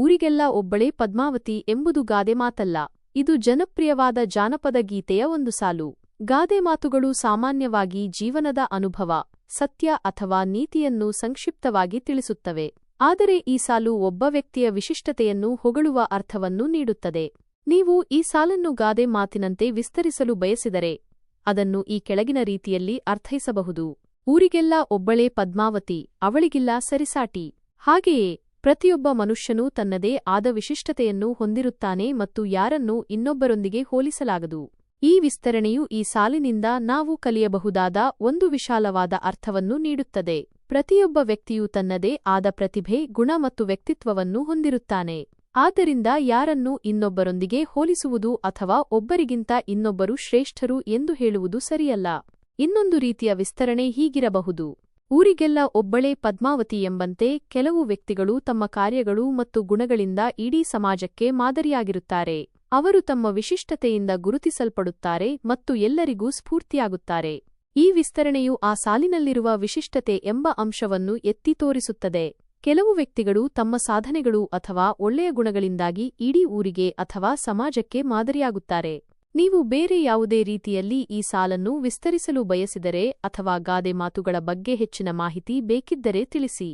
ಊರಿಗೆಲ್ಲ ಒಬ್ಬಳೇ ಪದ್ಮಾವತಿ ಎಂಬುದು ಗಾದೆ ಮಾತಲ್ಲ. ಇದು ಜನಪ್ರಿಯವಾದ ಜಾನಪದ ಗೀತೆಯ ಒಂದು ಸಾಲು. ಗಾದೆ ಮಾತುಗಳು ಸಾಮಾನ್ಯವಾಗಿ ಜೀವನದ ಅನುಭವ, ಸತ್ಯ ಅಥವಾ ನೀತಿಯನ್ನು ಸಂಕ್ಷಿಪ್ತವಾಗಿ ತಿಳಿಸುತ್ತವೆ. ಆದರೆ ಈ ಸಾಲು ಒಬ್ಬ ವ್ಯಕ್ತಿಯ ವಿಶಿಷ್ಟತೆಯನ್ನು ಹೊಗಳುವ ಅರ್ಥವನ್ನು ನೀಡುತ್ತದೆ. ನೀವು ಈ ಸಾಲನ್ನು ಗಾದೆ ಮಾತಿನಂತೆ ವಿಸ್ತರಿಸಲು ಬಯಸಿದರೆ, ಅದನ್ನು ಈ ಕೆಳಗಿನ ರೀತಿಯಲ್ಲಿ ಅರ್ಥೈಸಬಹುದು. ಊರಿಗೆಲ್ಲ ಒಬ್ಬಳೇ ಪದ್ಮಾವತಿ, ಅವಳಿಗಿಲ್ಲ ಸರಿಸಾಟಿ. ಹಾಗೆಯೇ ಪ್ರತಿಯೊಬ್ಬ ಮನುಷ್ಯನೂ ತನ್ನದೇ ಆದ ವಿಶಿಷ್ಟತೆಯನ್ನು ಹೊಂದಿರುತ್ತಾನೆ ಮತ್ತು ಯಾರನ್ನೂ ಇನ್ನೊಬ್ಬರೊಂದಿಗೆ ಹೋಲಿಸಲಾಗದು. ಈ ವಿಸ್ತರಣೆಯು ಈ ಸಾಲಿನಿಂದ ನಾವು ಕಲಿಯಬಹುದಾದ ಒಂದು ವಿಶಾಲವಾದ ಅರ್ಥವನ್ನು ನೀಡುತ್ತದೆ. ಪ್ರತಿಯೊಬ್ಬ ವ್ಯಕ್ತಿಯು ತನ್ನದೇ ಆದ ಪ್ರತಿಭೆ, ಗುಣ ಮತ್ತು ವ್ಯಕ್ತಿತ್ವವನ್ನು ಹೊಂದಿರುತ್ತಾನೆ. ಆದ್ದರಿಂದ ಯಾರನ್ನು ಇನ್ನೊಬ್ಬರೊಂದಿಗೆ ಹೋಲಿಸುವುದು ಅಥವಾ ಒಬ್ಬರಿಗಿಂತ ಇನ್ನೊಬ್ಬರು ಶ್ರೇಷ್ಠರು ಎಂದು ಹೇಳುವುದು ಸರಿಯಲ್ಲ. ಇನ್ನೊಂದು ರೀತಿಯ ವಿಸ್ತರಣೆ ಹೀಗಿರಬಹುದು. ಊರಿಗೆಲ್ಲ ಒಬ್ಬಳೇ ಪದ್ಮಾವತಿ ಎಂಬಂತೆ ಕೆಲವು ವ್ಯಕ್ತಿಗಳು ತಮ್ಮ ಕಾರ್ಯಗಳು ಮತ್ತು ಗುಣಗಳಿಂದ ಇಡೀ ಸಮಾಜಕ್ಕೆ ಮಾದರಿಯಾಗಿರುತ್ತಾರೆ. ಅವರು ತಮ್ಮ ವಿಶಿಷ್ಟತೆಯಿಂದ ಗುರುತಿಸಲ್ಪಡುತ್ತಾರೆ ಮತ್ತು ಎಲ್ಲರಿಗೂ ಸ್ಫೂರ್ತಿಯಾಗುತ್ತಾರೆ. ಈ ವಿಸ್ತರಣೆಯು ಆ ಸಾಲಿನಲ್ಲಿರುವ ವಿಶಿಷ್ಟತೆ ಎಂಬ ಅಂಶವನ್ನು ಎತ್ತಿ ತೋರಿಸುತ್ತದೆ. ಕೆಲವು ವ್ಯಕ್ತಿಗಳು ತಮ್ಮ ಸಾಧನೆಗಳು ಅಥವಾ ಒಳ್ಳೆಯ ಗುಣಗಳಿಂದಾಗಿ ಇಡೀ ಊರಿಗೆ ಅಥವಾ ಸಮಾಜಕ್ಕೆ ಮಾದರಿಯಾಗುತ್ತಾರೆ. ನೀವು ಬೇರೆ ಯಾವುದೇ ರೀತಿಯಲ್ಲಿ ಈ ಸಾಲನ್ನು ವಿಸ್ತರಿಸಲು ಬಯಸಿದರೆ ಅಥವಾ ಗಾದೆ ಮಾತುಗಳ ಬಗ್ಗೆ ಹೆಚ್ಚಿನ ಮಾಹಿತಿ ಬೇಕಿದ್ದರೆ ತಿಳಿಸಿ.